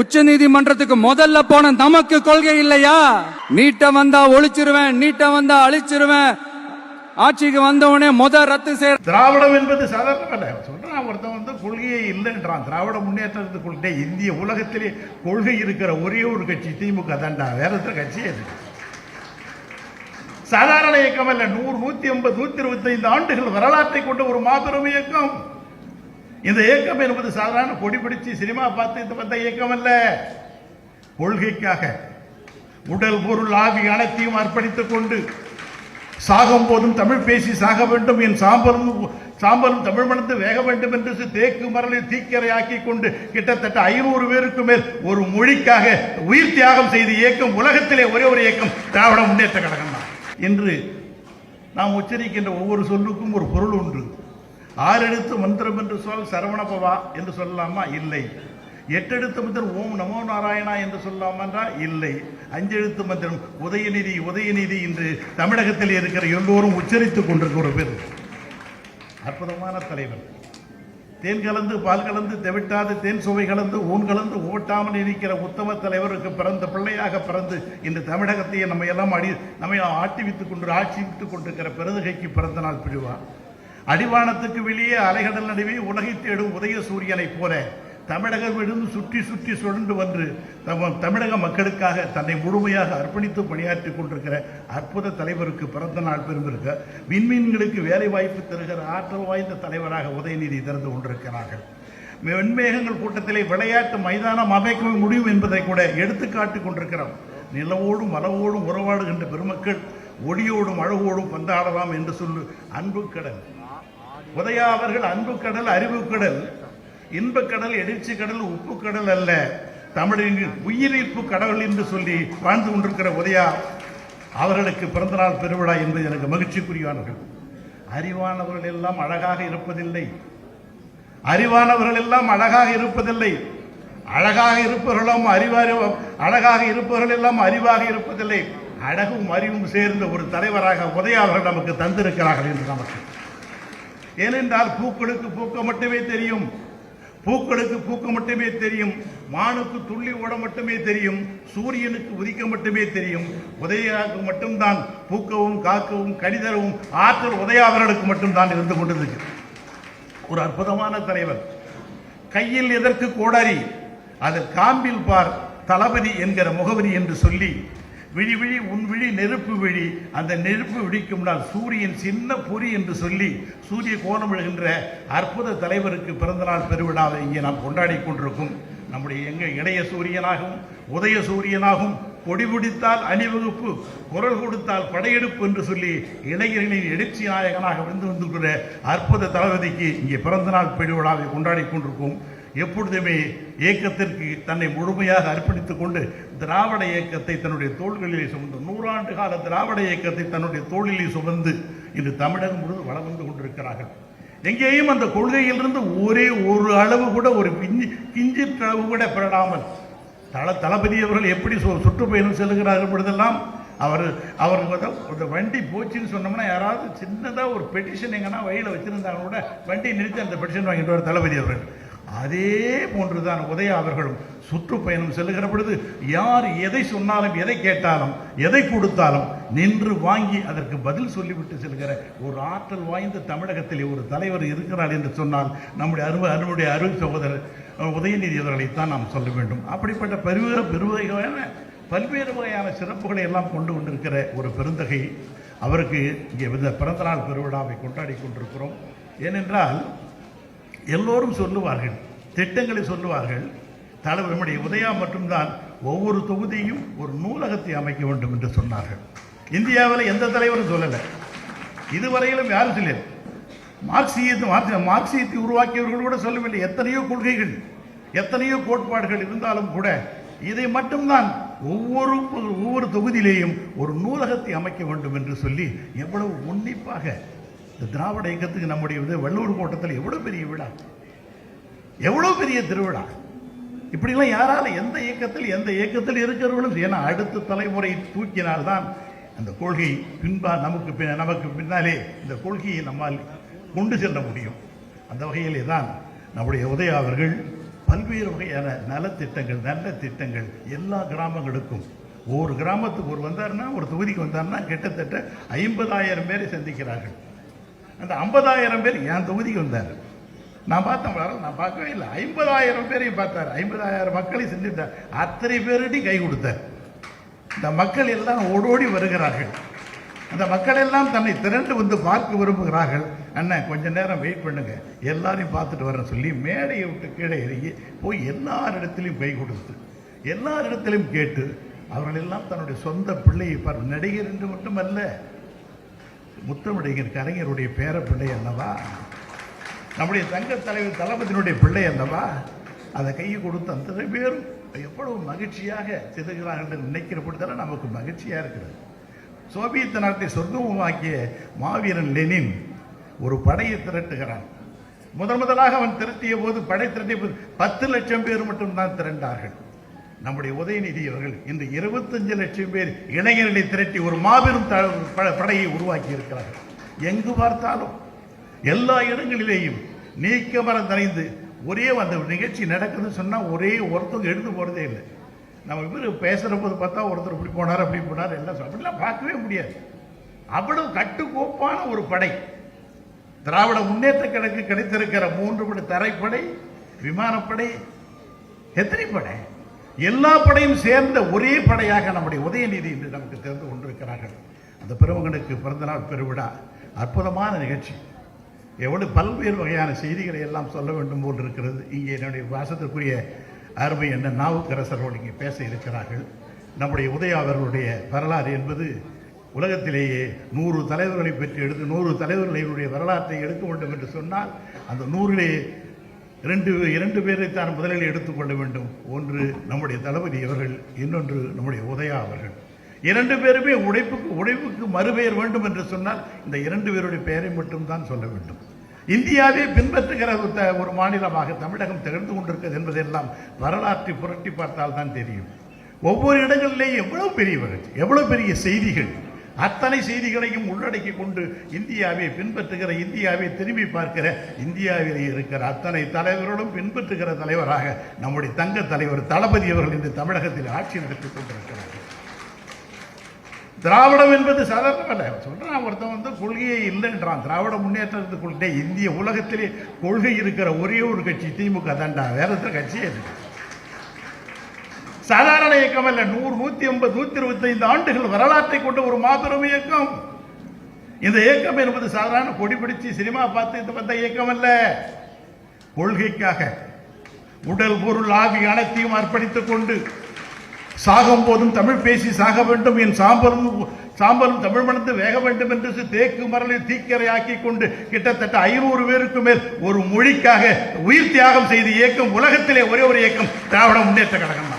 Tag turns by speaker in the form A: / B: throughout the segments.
A: உச்ச நீதிமன்றத்துக்கு முதல்ல போன நமக்கு கொள்கை இல்லையா? நீட்ட வந்தா ஒழிச்சிருவேன் நீட்ட வந்தா அழிச்சிருவேன். ஆட்சிக்கு வந்தவனே முத ரத்து செய்ய
B: திராவிடம் என்பது சாதாரண அல்ல. சொல்றான் ஒருத்தன் வந்து கொள்கையே இல்லைன்றான். திராவிட முன்னேற்றத்து கொள்கை இந்திய உலகத்திலே கொள்கை இருக்கிற ஒரே ஒரு கட்சி திமுக தான்டா. வேற எந்த கட்சியே இருக்கு சாதாரண இயக்கம் அல்ல. நூறு நூத்தி ஐம்பது நூத்தி இருபத்தி ஐந்து ஆண்டுகள் வரலாற்றை கொண்ட ஒரு மாபெரும் இயக்கம். இந்த இயக்கம் என்பது சாதாரண கொடி பிடிச்சி சினிமா பார்த்து இது வந்த இயக்கம் அல்ல. கொள்கைக்காக உடல் பொருள் ஆவி அனைத்தையும் அர்ப்பணித்துக் கொண்டு சாகும் போதும் தமிழ் பேசி சாக வேண்டும். என் சாம்பலும் சாம்பலும் தமிழ் மணந்து வேக வேண்டும் என்று தேக்கு மரலில் தீக்கரையாக்கி கொண்டு கிட்டத்தட்ட ஐநூறு பேருக்கு மேல் ஒரு மொழிக்காக உயிர் தியாகம் செய்து இயக்கம் உலகத்திலே ஒரே ஒரு இயக்கம் திராவிட முன்னேற்ற கழகம் தான் என்று நாம் உச்சரிக்கின்ற ஒவ்வொரு சொல்லுக்கும் ஒரு பொருள் உண்டு ஆறெழுத்து மந்திரம் என்று சொல் சரவணபவா என்று சொல்லலாமா இல்லை. எட்டெழுத்து மந்திரம் ஓம் நமோ நாராயணா என்று சொல்லலாமா என்றால் இல்லை. அஞ்செழுத்து மந்திரம் உதயநிதி உதயநிதி என்று தமிழகத்தில் இருக்கிற எல்லோரும் உச்சரித்துக் கொண்டிருக்கிற பேர். அற்புதமான தலைவர். தேன் கலந்து பால் கலந்து தெவிட்டாது தேன் சுவை கலந்து ஊன் கலந்து ஓட்டாமல் இருக்கிற உத்தம தலைவருக்கு பிறந்த பிள்ளையாக பிறந்து இந்த தமிழகத்தையே நம்ம எல்லாம் அடி நம்மை ஆட்டிவித்துக் கொண்டு ஆட்சி விட்டுக் கொண்டிருக்கிற பெருதுகைக்கு பிறந்த நாள் பிரிவா. அடிவானத்துக்கு வெளியே அலைகடல் நடுவே உலகை தேடும் உதய சூரியனைப் போல தமிழகம் விழுந்து சுற்றி சுற்றி சுழன்று வந்து தம் தமிழக மக்களுக்காக தன்னை முழுமையாக அர்ப்பணித்து பணியாற்றிக் கொண்டிருக்கிற அற்புத தலைவருக்கு பிறந்த நாள் பெருமிருக்க விண்மீன்களுக்கு வேலை வாய்ப்பு தருகிற ஆற்றல் வாய்ந்த தலைவராக உதயநிதி திறந்து கொண்டிருக்கிறார்கள். வெண்மேகங்கள் கூட்டத்திலே விளையாட்டு மைதானம் அமைக்க முடியும் என்பதை கூட எடுத்துக்காட்டிக் கொண்டிருக்கிறோம். நிலவோடும் மலவோடும் உறவாடுகின்ற பெருமக்கள் ஒடியோடும் அழகோடும் பந்தாடலாம் என்று சொல்லு அன்பு கடன் உதயா அவர்கள் அன்பு கடல் அறிவு கடல். இன்பக் கடல் எழுச்சி கடல் உப்பு கடல் அல்ல. தமிழின் உயிரிழப்பு கடவுள் என்று சொல்லி வாழ்ந்து கொண்டிருக்கிற உதயா அவர்களுக்கு பிறந்தநாள் பெருவிழா என்பது எனக்கு மகிழ்ச்சிக்குரியவர்கள் அறிவானவர்கள் எல்லாம் அழகாக இருப்பதில்லை. அறிவானவர்கள் எல்லாம் அழகாக இருப்பதில்லை. அழகாக இருப்பவர்களும் அறிவாரி அழகாக இருப்பவர்கள் எல்லாம் அறிவாக இருப்பதில்லை. அழகும் அறிவும் சேர்ந்த ஒரு தலைவராக உதயா அவர்கள் நமக்கு தந்திருக்கிறார்கள் என்று நமக்கு ஏனென்றால் பூக்களுக்கு பூக்க மட்டுமே தெரியும். பூக்களுக்கு பூக்க மட்டுமே தெரியும். மானுக்கு துள்ளி ஓட மட்டுமே தெரியும். சூரியனுக்கு உதிக்க மட்டுமே தெரியும். உதயாவுக்கு மட்டும்தான் பூக்கவும் காக்கவும் கடிதரவும் ஆற்றல் உதயா மட்டும்தான் இருந்து கொண்டிருக்கு ஒரு அற்புதமான தலைவர். கையில் எதற்கு கோடாரி? அதில் காம்பில் பார் தளபதி என்கிற முகவரி என்று சொல்லி விழி விழி உன் விழி நெருப்பு விழி. அந்த நெருப்பு விழிக்கும் நாள் சூரியன் சின்ன பொறி என்று சொல்லி சூரிய கோணம் விழுகின்ற அற்புத தலைவருக்கு பிறந்தநாள் பெருவிழாவை இங்கே நாம் கொண்டாடி கொண்டிருக்கும். நம்முடைய எங்க இடைய சூரியனாகவும் உதய சூரியனாகவும் கொடி பிடித்தால் அணிவகுப்பு குரல் கொடுத்தால் படையெடுப்பு என்று சொல்லி இளைஞர்களின் எழுச்சி நாயகனாக வந்து வந்துள்ள அற்புத தளபதிக்கு இங்கே பிறந்தநாள் பெருவிழாவை கொண்டாடி கொண்டிருக்கும். எப்பொழுதுமே இயக்கத்திற்கு தன்னை முழுமையாக அர்ப்பணித்துக் கொண்டு திராவிட இயக்கத்தை தன்னுடைய தோள்களிலே சுமந்து நூறாண்டு கால திராவிட இயக்கத்தை தன்னுடைய தோளிலே சுமந்து இன்று தமிழகம் முழுவதும் வளம் வந்து கொண்டிருக்கிறார்கள். எங்கேயும் அந்த கொள்கையிலிருந்து ஒரே ஒரு அளவு கூட ஒரு பிஞ்சி கிஞ்சித் கூட பெறாமல் தள தளபதி அவர்கள் எப்படி சுற்றுப்பயணம் செல்கிறார்கள் பொழுதெல்லாம் அவர் அவருக்கு வந்து வண்டி போச்சுன்னு சொன்னோம்னா யாராவது சின்னதாக ஒரு பெட்டிஷன் எங்கன்னா வழியில் வச்சுருந்தாங்க கூட வண்டி நிறுத்தி அந்த பெட்டிஷன் வாங்கிட்டு வர தளபதி அவர்கள். அதே போன்றுதான் உதயா அவர்களும் சுற்றுப்பயணம் செல்லுகிற பொழுது யார் எதை சொன்னாலும் எதை கேட்டாலும் எதை கொடுத்தாலும் நின்று வாங்கி அதற்கு பதில் சொல்லிவிட்டு செல்கிற ஒரு ஆற்றல் வாய்ந்த தமிழகத்திலே ஒரு தலைவர் இருக்கிறார் என்று சொன்னால் நம்முடைய அருமை அருணுடைய அருள் சகோதரர் உதயநிதி அவர்களைத்தான் நாம் சொல்ல வேண்டும். அப்படிப்பட்ட பெருவ பெருவகையான பல்வேறு வகையான சிறப்புகளை எல்லாம் கொண்டு கொண்டிருக்கிற ஒரு பெருந்தகை அவருக்கு இங்கே பிறந்தநாள் பெருவிழாவை கொண்டாடி கொண்டிருக்கிறோம். ஏனென்றால் எல்லோரும் சொல்லுவார்கள் திட்டங்களை சொல்லுவார்கள். தலைவர் நம்முடைய உதயா மட்டும்தான் ஒவ்வொரு தொகுதியும் ஒரு நூலகத்தை அமைக்க வேண்டும் என்று சொன்னார்கள். இந்தியாவில் எந்த தலைவரும் சொல்லலை. இதுவரையிலும் யாரும் சொல்லல. மார்க்சியத்தை மார்க்சியத்தை உருவாக்கியவர்கள் கூட சொல்லவில்லை. எத்தனையோ கொள்கைகள் எத்தனையோ கோட்பாடுகள் இருந்தாலும் கூட இதை மட்டும்தான் ஒவ்வொரு ஒவ்வொரு தொகுதியிலேயும் ஒரு நூலகத்தை அமைக்க வேண்டும் என்று சொல்லி எவ்வளவு உன்னிப்பாக இந்த திராவிட இயக்கத்துக்கு நம்முடைய இது வள்ளூர் கோட்டத்தில் எவ்வளோ பெரிய விழா எவ்வளோ பெரிய திருவிழா? இப்படிலாம் யாரால எந்த இயக்கத்தில் எந்த இயக்கத்தில் இருக்கிறவர்களும் ஏன்னா அடுத்த தலைமுறை தூக்கினால்தான் அந்த கொள்கை பின்பா நமக்கு பின் நமக்கு பின்னாலே இந்த கொள்கையை நம்மால் கொண்டு செல்ல முடியும். அந்த வகையிலே தான் நம்முடைய உதயா அவர்கள் பல்வேறு வகையான நலத்திட்டங்கள் நல்ல திட்டங்கள் எல்லா கிராமங்களுக்கும். ஒவ்வொரு கிராமத்துக்கு ஒரு வந்தாருன்னா ஒரு தொகுதிக்கு வந்தாருன்னா கிட்டத்தட்ட ஐம்பதாயிரம் பேரை சந்திக்கிறார்கள். அந்த ஐம்பதாயிரம் பேர் என் தொகுதிக்கு வந்தார். நான் பார்த்தேன் நான் பார்க்கவே இல்லை. ஐம்பதாயிரம் பேரையும் பார்த்தார். ஐம்பதாயிரம் மக்களை செஞ்சுட்டார் அத்தனை பேருடையும் கை கொடுத்தார். இந்த மக்கள் எல்லாம் ஓடோடி வருகிறார்கள். அந்த மக்கள் எல்லாம் தன்னை திரண்டு வந்து பார்க்க விரும்புகிறார்கள். அண்ணன் கொஞ்ச நேரம் வெயிட் பண்ணுங்க. எல்லாரையும் பார்த்துட்டு வரேன் சொல்லி மேடையை விட்டு கீழே இறங்கி போய் எல்லாரிடத்திலையும் கை கொடுத்து எல்லாரிடத்திலையும் கேட்டு அவர்களெல்லாம் தன்னுடைய சொந்த பிள்ளையை பார் நடிகர் என்று மட்டுமல்ல முத்தமிழர் கலைஞருடைய பேர பிள்ளை அல்லவா? நம்முடைய தங்க தலைவர் தளபதியினுடைய பிள்ளை அல்லவா? அதை கையை கொடுத்து அத்தனை பேரும் எவ்வளவு மகிழ்ச்சியாக செதுகிறார்கள் என்று நினைக்கிறப்படித்தான நமக்கு மகிழ்ச்சியாக இருக்கிறது. சோவியத் நாட்டை சொர்க்கமாக்கிய மாவீரன் லெனின் ஒரு படையை திரட்டுகிறான். முதன் முதலாக அவன் திரட்டிய போது படை திரட்டிய போது பத்து லட்சம் பேர் மட்டும்தான் திரண்டார்கள். நம்முடைய உதயநிதி அவர்கள் இன்று இருபத்தஞ்சு லட்சம் பேர் இளைஞர்களை திரட்டி ஒரு மாபெரும் த- படையை உருவாக்கி இருக்கிறார்கள் எங்கு பார்த்தாலும் எல்லா இடங்களிலேயும் நீக்க மரம் தரைந்து ஒரே அந்த நிகழ்ச்சி நடக்குதுன்னு சொன்னால் ஒரே ஒருத்தவங்க எடுத்து போகிறதே இல்லை. நம்ம இவர் பேசுகிறபோது போது பார்த்தா ஒருத்தர் இப்படி போனார் அப்படி போனார் எல்லாம் சொல்~ அப்படிலாம் பார்க்கவே முடியாது. அவ்வளவு கட்டுக்கோப்பான ஒரு படை. திராவிட முன்னேற்ற கழகம் கிடைத்திருக்கிற மூன்று படை தரைப்படை விமானப்படை எத்தனை படை? எல்லா படையும் சேர்ந்த ஒரே படையாக நம்முடைய உதயநிதி என்று நமக்கு தெரிந்து கொண்டிருக்கிறார்கள். அந்த பெருமகனுக்கு பிறந்தநாள் பெருவிழா. அற்புதமான நிகழ்ச்சி. எவ்வளவு பல்வேறு வகையான செய்திகளை எல்லாம் சொல்ல வேண்டும் போல் இருக்கிறது. இங்கே என்னுடைய வாசத்திற்குரிய அருமை என்ன நாவுக்கரசர்கள் இங்கே பேச இருக்கிறார்கள். நம்முடைய உதய அவர்களுடைய வரலாறு என்பது உலகத்திலேயே நூறு தலைவர்களை பற்றி எடுத்து நூறு தலைவர்களுடைய வரலாற்றை எடுக்க வேண்டும் என்று சொன்னால் அந்த நூறிலே இரண்டு இரண்டு பேரை தான் முதலில் எடுத்துக்கொள்ள வேண்டும். ஒன்று நம்முடைய தளபதி அவர்கள் இன்னொன்று நம்முடைய உதயா அவர்கள். இரண்டு பேருமே உழைப்புக்கு உழைப்புக்கு மறுபெயர் வேண்டும் என்று சொன்னால் இந்த இரண்டு பேருடைய பெயரை மட்டும்தான் சொல்ல வேண்டும். இந்தியாவே பின்பற்றுகிற ஒரு ஒரு மாநிலமாக தமிழகம் திகழ்ந்து கொண்டிருக்கிறது என்பதெல்லாம் வரலாற்றை புரட்டி பார்த்தால் தான் தெரியும். ஒவ்வொரு இடங்களிலேயும் எவ்வளவு பெரியவர்கள் எவ்வளவு பெரிய செய்திகள் அத்தனை செய்திகளையும் உள்ளடக்கி கொண்டு இந்தியாவை பின்பற்றுகிற இந்தியாவை திரும்பி பார்க்கிற இந்தியாவிலே இருக்கிற அத்தனை தலைவர்களும் பின்பற்றுகிற தலைவராக நம்முடைய தங்க தலைவர் தளபதி அவர்கள் இந்த தமிழகத்தில் ஆட்சி நடத்தி கொண்டிருக்கிறார்கள் திராவிடம் என்பது சாதாரணமல்ல சொல்கிறான் ஒருத்தன் வந்து கொள்கையே இல்லைன்றான். திராவிட முன்னேற்றத்துக்கு கொள்கை இந்திய உலகத்திலே கொள்கை இருக்கிற ஒரே ஒரு கட்சி திமுக தாண்டா வேற கட்சியே இருக்கு சாதாரண இயக்கம் அல்ல. நூறு நூத்தி ஐம்பது நூத்தி இருபத்தி ஐந்து ஆண்டுகள் வரலாற்றை கொண்ட ஒரு மாபெரும் இயக்கம். இந்த இயக்கம் என்பது சாதாரண கொடி பிடிச்சு சினிமா பார்த்து இது வந்த இயக்கம் அல்ல. கொள்கைக்காக உடல் பொருள் ஆவி அனைத்தையும் அர்ப்பணித்துக் கொண்டு சாகும் போதும் தமிழ் பேசி சாக வேண்டும். என் சாம்பலும் சாம்பலும் தமிழ் மணந்து வேக வேண்டும் என்று தேக்கு மரலை தீக்கரை ஆக்கி கொண்டு கிட்டத்தட்ட ஐநூறு பேருக்கு மேல் ஒரு மொழிக்காக உயிர் தியாகம் செய்து இயக்கம் உலகத்திலே ஒரே ஒரு இயக்கம். திராவிட முன்னேற்ற கழகம்.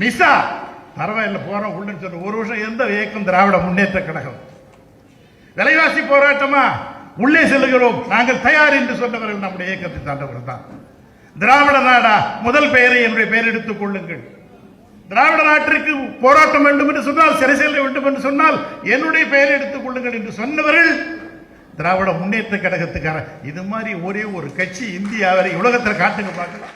B: மிசா பரவாயில்ல போறோம் உள்ளன்னு சொல்ற ஒரு வருஷம் எந்த இயக்கம் திராவிட முன்னேற்ற கழகம்? விலைவாசி போராட்டமா? உள்ளே செல்லுகிறோம். நாங்கள் தயார் என்று சொன்னவர்கள் நம்முடைய இயக்கத்தை சார்ந்தவர்கள் தான். திராவிட நாடா முதல் பெயரை என்னுடைய பெயர் எடுத்துக் கொள்ளுங்கள். திராவிட நாட்டிற்கு போராட்டம் வேண்டும் என்று சொன்னால் சிறை செல்ல வேண்டும் என்று சொன்னால் என்னுடைய பெயரை எடுத்துக் கொள்ளுங்கள் என்று சொன்னவர்கள் திராவிட முன்னேற்ற கழகத்துக்கார. இது மாதிரி ஒரே ஒரு கட்சி இந்தியாவை உலகத்தில் காட்டுங்க பார்க்கலாம்.